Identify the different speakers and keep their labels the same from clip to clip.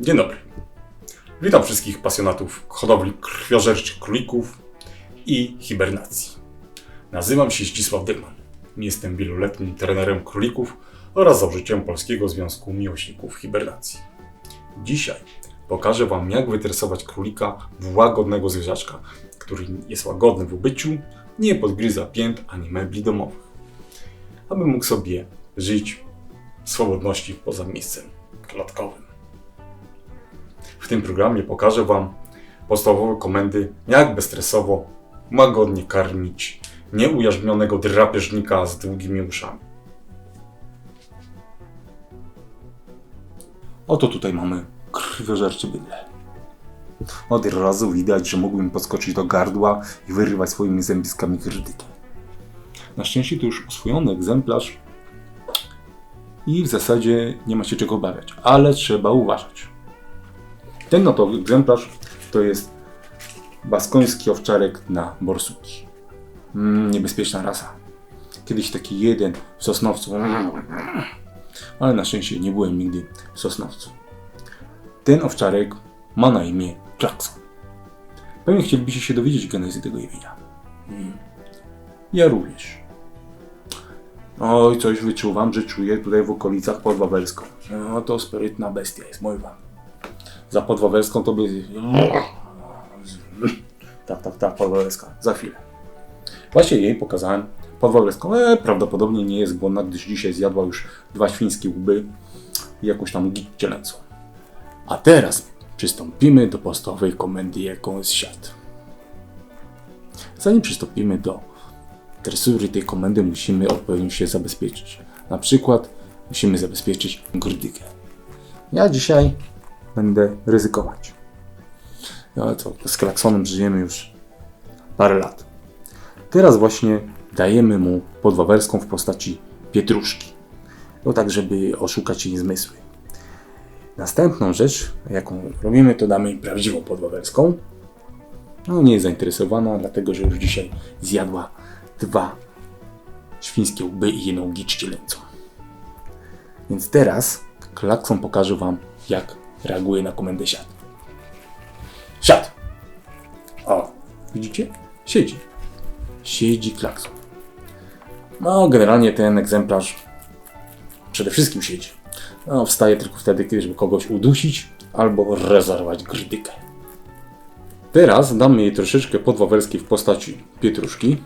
Speaker 1: Dzień dobry. Witam wszystkich pasjonatów hodowli krwiożerczych królików i hibernacji. Nazywam się Zdzisław Dygman. Jestem wieloletnim trenerem królików oraz założycielem Polskiego Związku Miłośników Hibernacji. Dzisiaj pokażę Wam, jak wytresować królika w łagodnego zwierzaczka, który jest łagodny w ubyciu, nie podgryza pięt ani mebli domowych, aby mógł sobie żyć w swobodności poza miejscem klatkowym. W tym programie pokażę Wam podstawowe komendy, jak bezstresowo, łagodnie karmić nieujarzmionego drapieżnika z długimi uszami. Oto tutaj mamy krwiożerczy bydle. Od razu widać, że mógłbym podskoczyć do gardła i wyrywać swoimi zębiskami krytykę. Na szczęście to już oswojony egzemplarz i w zasadzie nie ma się czego obawiać, ale trzeba uważać. Ten oto egzemplarz to jest baskoński owczarek na borsuki. Mm, niebezpieczna rasa. Kiedyś taki jeden w Sosnowcu, ale na szczęście nie byłem nigdy w Sosnowcu. Ten owczarek ma na imię Jackson. Pewnie chcielibyście się dowiedzieć genezy tego imienia. Mm. Ja również. Oj, coś wyczuwam, że czuję tutaj w okolicach podwawelską. No to sprytna bestia jest, mój wam. Za podwawelską to by... Tak, tak, tak, podwawelska. Za chwilę. Właśnie jej pokazałem podwawelską. E, prawdopodobnie nie jest głodna, gdyż dzisiaj zjadła już dwa świńskie łby i jakąś tam git. A teraz przystąpimy do podstawowej komendy, jaką jest siat. Zanim przystąpimy do tresury tej komendy, musimy odpowiednio się zabezpieczyć. Na przykład musimy zabezpieczyć grdykę. Ja dzisiaj będę ryzykować. Ja to z klaksonem żyjemy już parę lat. Teraz właśnie dajemy mu podwawelską w postaci pietruszki. No tak, żeby oszukać jej zmysły. Następną rzecz, jaką robimy, to damy prawdziwą podwawelską. No nie jest zainteresowana, dlatego że już dzisiaj zjadła dwa świńskie łby i jedną gicz cielęcą. Więc teraz klakson pokaże Wam, jak reaguje na komendę siad. Siad! O, widzicie? Siedzi. Siedzi klakson. No, generalnie ten egzemplarz przede wszystkim siedzi. No, wstaje tylko wtedy, kiedy żeby kogoś udusić albo rezerwować grdykę. Teraz damy jej troszeczkę podwawelskiej w postaci pietruszki.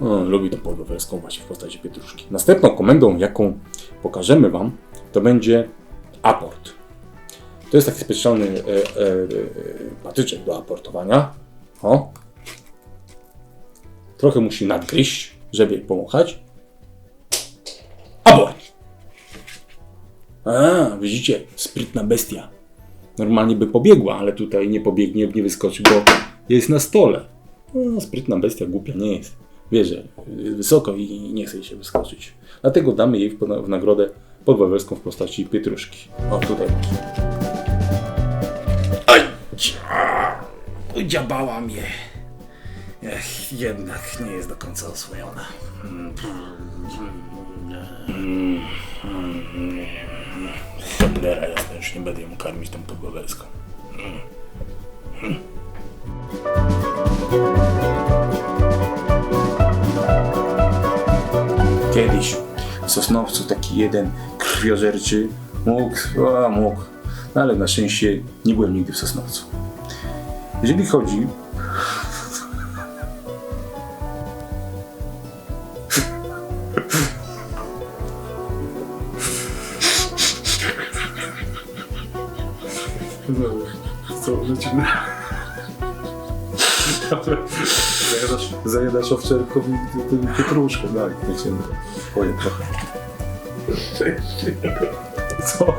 Speaker 1: O, lubi tą podwawelską właśnie w postaci pietruszki. Następną komendą, jaką pokażemy Wam, to będzie aport. To jest taki specjalny e, e, e, patyczek do aportowania. O. Trochę musi nadgryźć, żeby pomachać. Aport! A, widzicie, sprytna bestia. Normalnie by pobiegła, ale tutaj nie pobiegnie, nie wyskoczy, bo jest na stole. No, sprytna bestia, głupia nie jest. Wie, że jest wysoko i nie chce jej się wyskoczyć. Dlatego damy jej w, w nagrodę podwawelską w postaci pietruszki. O, tutaj Oj! Udziabała mnie. Ech, jednak nie jest do końca oswojona. Cholera jasna, już nie będę ją karmić tą podwawelską. Kiedyś w Sosnowcu taki jeden krwiożerczy mógł, a mógł, no ale na szczęście nie byłem nigdy w Sosnowcu. Jeżeli chodzi Co, lecimy? Zajadasz, zajadasz owczarkowi tym pietruszkę, tak, lecimy. Oj, trochę. Co?